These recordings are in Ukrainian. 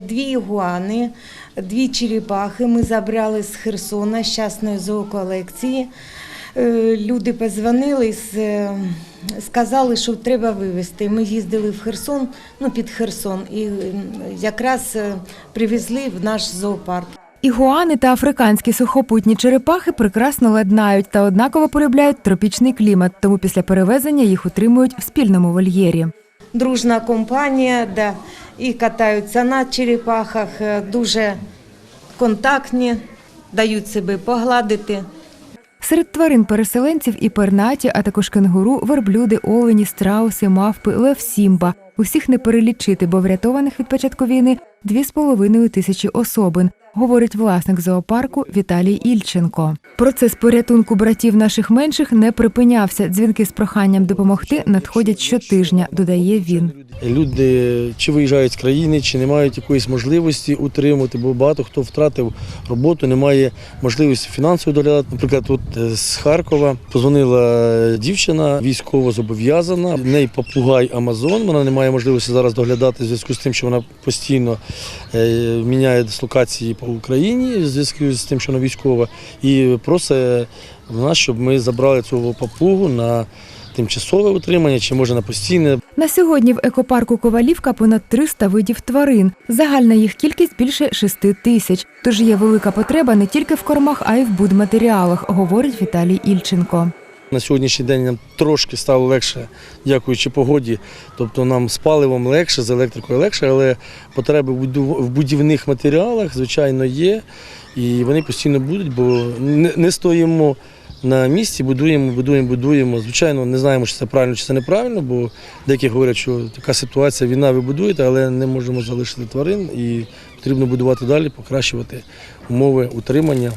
Дві ігуани, дві черепахи ми забрали з Херсона, з частної зооколекції. Е, Люди позвонили, е, сказали, що треба вивезти. Ми їздили в Херсон, ну під Херсон, і якраз е, привезли в наш зоопарк. Ігуани та африканські сухопутні черепахи прекрасно ладнають та однаково полюбляють тропічний клімат, тому після перевезення їх утримують в спільному вольєрі. Дружна компанія, да, і катаються на черепахах, е, дуже контактні, дають себе погладити. Серед тварин-переселенців і пернаті, а також кенгуру, верблюди, олені, страуси, мавпи, лев Сімба. Усіх не перелічити, бо врятованих від початку війни дві з половиною тисячі особин, говорить власник зоопарку Віталій Ільченко. Процес порятунку братів наших менших не припинявся. Дзвінки з проханням допомогти надходять щотижня, додає він. Люди чи виїжджають з країни, чи не мають якоїсь можливості утримувати, бо багато хто втратив роботу, не має можливості фінансово доглядати. Наприклад, тут е, з Харкова позвонила дівчина, військово зобов'язана. В неї попугай Амазон. Вона не має можливості зараз доглядати в зв'язку з тим, що вона постійно е, міняє дислокації по Україні в зв'язку з тим, що вона військова, і просить в нас, щоб ми забрали цього папугу на тимчасове утримання чи може на постійне. На сьогодні в екопарку Ковалівка понад 300 видів тварин. Загальна їх кількість більше 6 тисяч. Тож є велика потреба не тільки в кормах, а й в будматеріалах, говорить Віталій Ільченко. На сьогоднішній день нам трошки стало легше, дякуючи погоді. Тобто нам з паливом легше, з електрикою легше, але потреби в будівних матеріалах, звичайно, є. І вони постійно будуть, бо не, стоїмо на місці, будуємо, будуємо, будуємо. Звичайно, не знаємо, чи це правильно, чи це неправильно, бо деякі говорять, що така ситуація, війна, ви будуєте, але не можемо залишити тварин і потрібно будувати далі, покращувати умови утримання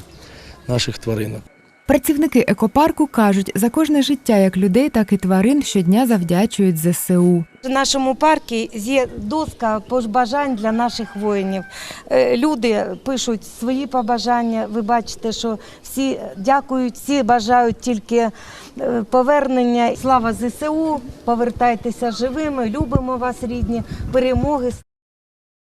наших тваринок. Працівники екопарку кажуть, за кожне життя як людей, так і тварин щодня завдячують ЗСУ. В нашому парку є доска побажань для наших воїнів. Е, Люди пишуть свої побажання. Ви бачите, що всі дякують, всі бажають тільки е, повернення. Слава ЗСУ! Повертайтеся живими, любимо вас, рідні, перемоги.